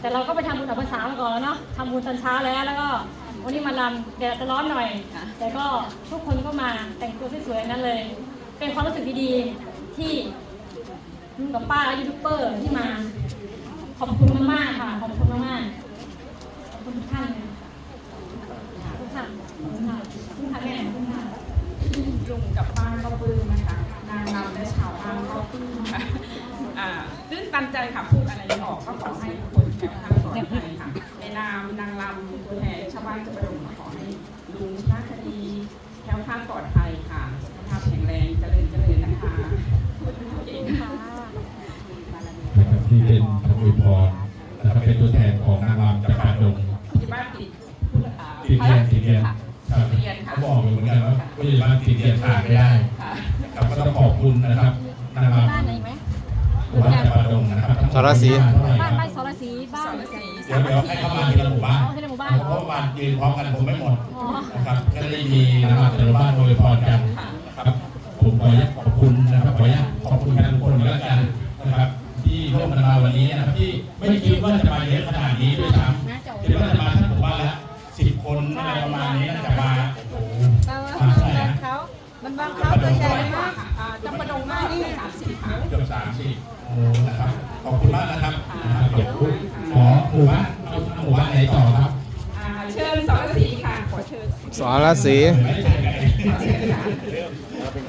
แต่เราก็ไปทำบุญออกพรรษามาก่อนแล้วเนาะทำบุญตอนเช้าแล้ว แล้วก็วันนี้มาลำแดดจะร้อนหน่อย แต่ก็ทุกคนก็มาแต่งตัวสวยๆนั้นเลย เป็นความรู้สึกดีๆที่ลุงกับป้ายูทูบเบอร์ที่มา ขอบคุณมากๆค่ะขอบคุณมากๆขอบคุณทุกท่านเลยทุกท่านขอบคุณค่ะทุกท่านแม่ขอบคุณค่ะลุงกับป้าก็ปลื้มนะคะนางรำและชาวบ้านก็ปลื้มค่ะอ่าตื้นตันใจค่ะพูดอะไรไม่ออกก็ขอามนางรำตัวแทนชาวบ้านจะประดมขอให้ลุงชนะคดีแคล้วคลาดปลอดภัยค่ะสุขภาพแข็งแรงเจริญเจริญนะคะเก่งค่ะนะครับที่เป็นคำอวยพรนะครับเป็นตัวแทนของนางรำจากป่าดงผู้ใหญ่บ้านติดผู้อ่าติดเรียนติดเรียนค่ะครับติดเรียนค่ะเขาบอกอยู่เหมือนกันว่าผู้ใหญ่บ้านติดเรียนขาดไม่ได้ค่ะนะครับก็ต้องขอบคุณนะครับนางรบ้านไหนไหมำหมู่บ้านจากป่าดงนะครับสรศรีบ้านบ้านสรศรีบ้านสรศรีเดี๋ ยวเดี๋ยวให้เข้ามาทีละหมู่บ้านเอาทีละหมู่บ้านเพราะว่ายืนพร้อมกันผมไม่หมดอ๋อนะครับก็ได้มีนางรำแต่ละบ้านอวยพรกันนะครับผมขออนุญาตขอบคุณนะครับขออนุญาตขอบคุณกันทุกคนเหมือนกันนะครับ ที่ร่วมกันมาวันนี้นะครับที่ไม่คิดว่าจะมาเยอะขนาดนี้ด้วยซ้ำคิดว่าจะมาทั้งหมู่บ้านละสิบคนอะไรประมาณนี้น่าจะมาโอ้โหมาเท่าไหร่นะมันบางเขาตัวใหญ่มากค่ะอ่าจำปะดงมากนี่สามสิบค่ะเกือบสามสิบโอ้นะครับขอบคุณมากนะครับนะครับเดี๋ยวขอหมู่บ้านเอาหมู่บ้า นไหนต่อครับอ่าเชิญสรศรีค่ะขอเชิญสรศรีไม่ใช่ไง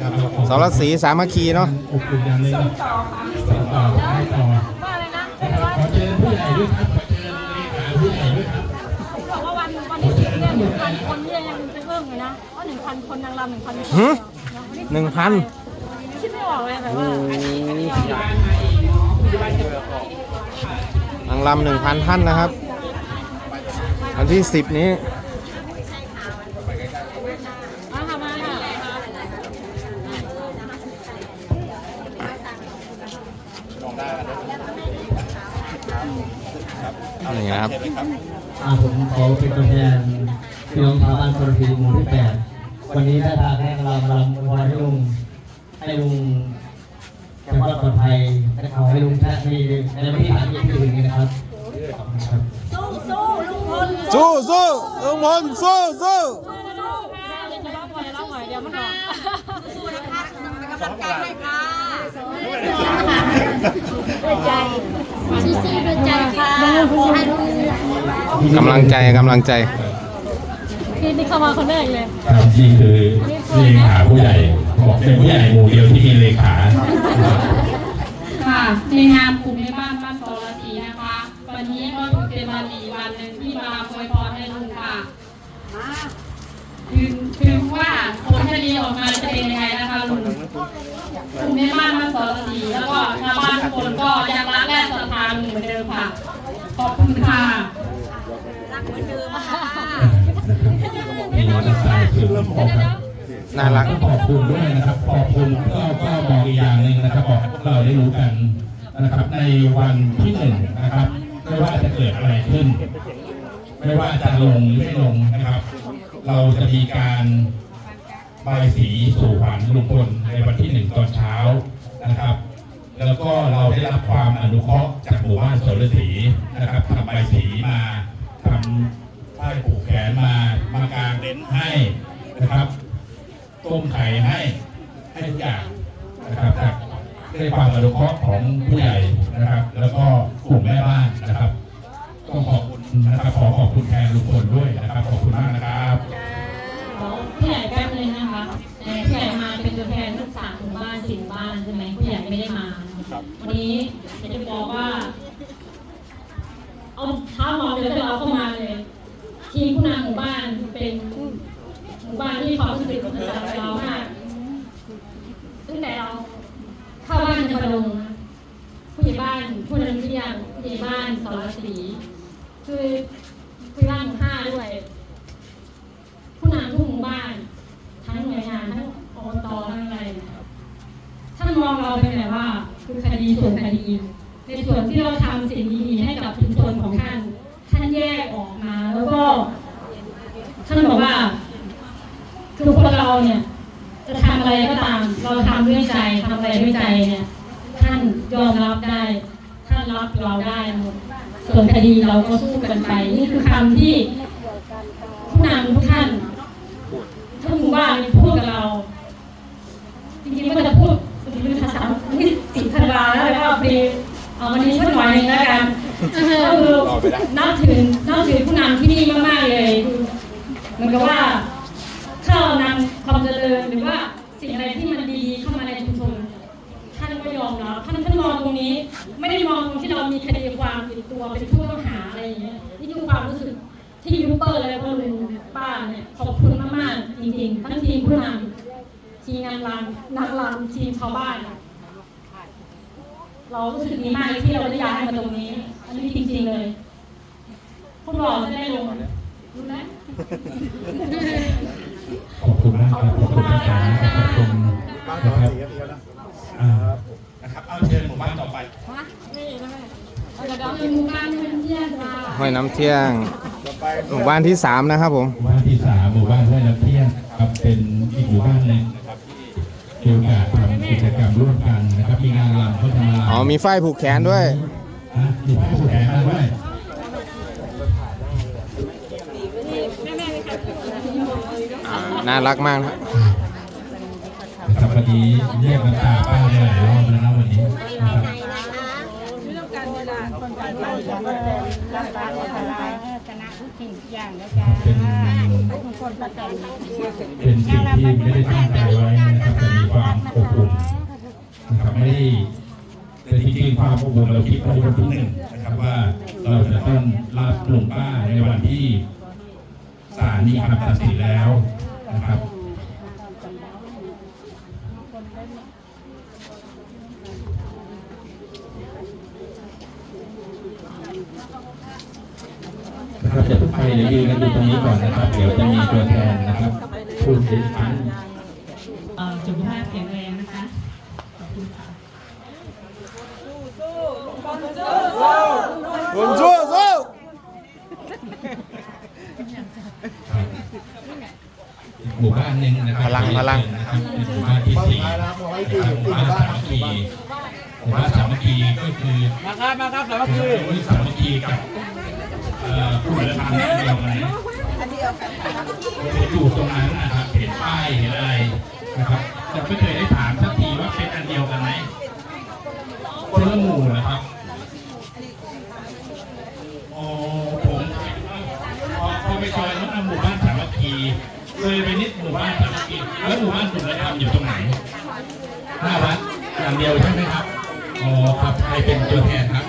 ครับสรศรีสามัคคีเนาะอบอุ่นอย่างหนึงส่งต่อค่ะส่งต่อให้ต่อบ้านอะไรนะนะครับขอเชิญผู้ใหญ่ด้วยครับขอเชิญเลขาผู้ใหญ่ด้วยครับบอกว่าวันวันที่สิบเนี่ยหนึ่งพันคนที่ยังจะเพิ่มเลยนะเพราะหนึ่งพันคนนางรำหนึ่งพันคนหึะหนึ่งพันคิดไม่ออกเลยแบบว่าบ้านมาเองเนาะบ้านจะออกค่ะนางรำหนึ่งพันท่านนะครับ วันที่สิบนี้มาค่ะมาค่ะนี่นะครับอ่าผมขอเป็นตัวแทนพี่น้องชาวบ้านโซนทีหมู่ที่แปดวันนี้ได้พาแม่เรามาลำอวยพรให้ลุงให้ลุงแข็งแรงปลอดภัยและขอให้ลุงชนะมีในวันที่สามที่ถึงนี้นะครับขอบคุณครับ สู้สู้จะร้องหน่อยจะร้องหน่อยเดี๋ยวมันออกด้วยใจซีซีด้วยใจค่ะให้ลุงกำลังใจกำลังใจนี่นี่เข้ามาคนแรกเลย ครับนี่คือเลขาผู้ใหญ่บอกเป็นผู้ใหญ่หมู่เดียวที่มีเลขา ค่ะในนามกลุ่ม ดีออกมาจะเป็นยังไงนะคะลุงกลุ่มในบ้านบ้านสรศรีแล้วก็ชาวบ้านทุกคนก็ยังรักและศรัทธาลุงเหมือนเดิมค่ะ ขอบคุณค่ะมีมอเตอร์ไซค์คือลำพองครับน่ารักขอบคุณด้วยนะครับ ขอบคุณก็ก็บอกอีกอย่างหนึ่งนะครับบอกให้พวกเราได้รู้กันนะครับ ในวันที่หนึ่งนะครับไม่ว่าจะเกิดอะไรขึ้น ไม่ว่าจะลงหรือไม่ลงนะครับ เราจะมีการ ใบสีสู่ขวัญลุงพลในวันที่หนึ่งตอนเช้านะครับ แล้วก็เราได้รับความอนุเคราะห์จากหมู่บ้านสวนฤษีนะครับทำใบสีมาทำป้ายผูกแขนมามากางเต็นท์ให้นะครับต้มไข่ให้ให้ทุกอย่างนะครับจากได้ความอนุเคราะห์ของผู้ใหญ่นะครับ แล้วก็กลุ่มแม่บ้านนะครับต้องขอบคุณนะครับขอขอบคุณแทนลุงพลด้วยนะครับ ขอบคุณมากนะครับ ขอผู้ใหญ่แป๊บนึงนะคะแต่ผู้ใหญ่มาเป็นตัวแทนทั้งสามหมู่บ้านสี่หมู่บ้านใช่ไหมผู้ใหญ่ไม่ได้มา วันนี้อยากจะบอกว่า เอาเท้าหมอนเดี๋ยเราเอาเข้ามาเลย ทีมผู้นำหมู่บ้านเป็นหมู่บ้านที่ความรู้สึกของเรามากตั้งแต่เราเข้าบ้านจะประดงผู้ใหญ่บ้านผู้นำวิทยาผู้ใหญ่บ้านสารศรีคือผู้ใหญ่บ้านหมู่ห้าด้วย ผู้นำทุกหมู่บ้าน ทั้งหน่วยงานทั้งอบตทั้งอะไร ท่านมองเราเป็นแบบว่าคือคดีส่วนคดี ในส่วนที่เราทำสิ่งดีๆให้กับชุมชนของท่าน ท่านแยกออกมา แล้วก็ ท่านบอกว่า คือคนเราเนี่ย จะทำอะไรก็ตาม เราทำด้วยใจทำอะไรด้วยใจเนี่ย ท่านยอมรับได้ ท่านรับเราได้หมดส่วนคดีเราก็สู้กันไป นี่คือคำที่ผู้นำทุกท่านทุกหมู่บ้าพูดกับเราจริงๆก็จะพูด พอดีเอาวันนี้ช่วยหน่อยหนึงแล้วกันก็คือนับถือนับถือผู้นำที่นี่มากๆเลยคือเหมือนกับว่าถ้าเรานำความเจริญหรือว่าสิ่งอะไรที่มันดีๆเข้ามาในชุมชนท่านก็ยอมรับท่านท่านมองตรงนี้ ไม่ได้มองตรงที่เรามีคดีความติดตัวเป็นผู้ต้องหาอะไรอย่างเงี้ยนี่คือความรู้สึกที่ยูทูบเบอร์และก็ลุงป้าเนี่ยขอบคุณมากๆจริงๆทั้งทีมผู้นำทีมนางรำนางรำทีมชาวบ้าน เรารู้สึกดีมากเลยที่เราได้ย้ายมาตรงนี้ อันนี้จริงๆเลยพวกเราจะได้ลงรู้ไหมขอบคุณมากครับขอบคุณอาจารย์นะครับขอบคุณนะครับอ่านะครับเอาเชิญหมู่บ้านต่อไปเราจะต้องเป็นหมู่บ้านที่มันเที่ยงค่ะห้วยน้ำเที่ยงหมู่บ้านที่สามนะครับผมหมู่บ้านที่สามหมู่บ้านห้วยน้ำเที่ยงครับเป็นอีกหมู่บ้านหนึ่งนะครับที่ มีโอกาสทำกิจกรรมร่วมกันนะครับ มีงานรำเขาจะมาอ๋อมีฝ้ายผูกแขนด้วยอะมีผู้แทนมาด้วยน่ารักมากนะนะครับวันนี้เรียกน้ำตาป้าได้หลายรอบแล้วนะวันนี้นะครับ เป็นสิ่งที่ไม่ได้ตั้งใจไว้นะครับมีความอบอุ่นนะครับไม่ได้แต่จริงๆความอบอุ่นเราคิดไว้วันที่หนึ่งนะครับว่าเราจะต้องรับลุงป้าในวันที่ศาลมีคำตัดสินแล้วนะครับ นะครับเดี๋ยวทุกไปเดี๋ยวยืนกันอยู่ตรงนี้ก่อนนะครับ เดี๋ยวจะมีตัวแทนนะครับพูดอีกครั้งเอ่อสุขภาพแข็งแรงนะคะ ขอบคุณค่ะผมสู้สู้หมู่บ้านหนึ่งนะครับพลังพลังนะครับเป็นหมู่บ้านที่สี่นะครับหมู่บ้านสามัคคีหมู่บ้านสามัคคีก็คือมาครับมาครับสามัคคีสามัคคีกับ อ่อผู้ละทางเดียวกันนะอยู่ตรงนั้นนะครับเห็นป้ายเห็นอะไรนะครับแต่ไม่เคยได้ถามสักทีว่าเป็นอันเดียวกันไหมคนละหมู่นะครับอ๋อผมพอไปซอยนั้นหมู่บ้านสามัคคีเลยไปนิดหมู่บ้านสามัคคีแล้วหมู่บ้านสุนทรอยู่ตรงไหนหน้าวัดอย่างเดียวใช่ไหมครับอ๋อครับใครเป็นตัวแทนครับ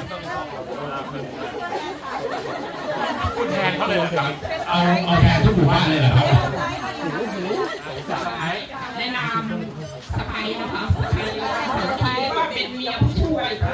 แทน เขาเลยครับเอาเอาแทนทุกหมู่บ้านเลยเหรอครับในนามสไปนะคะสไปสไปว่าเป็นเมียผู้ช่วยค่ะ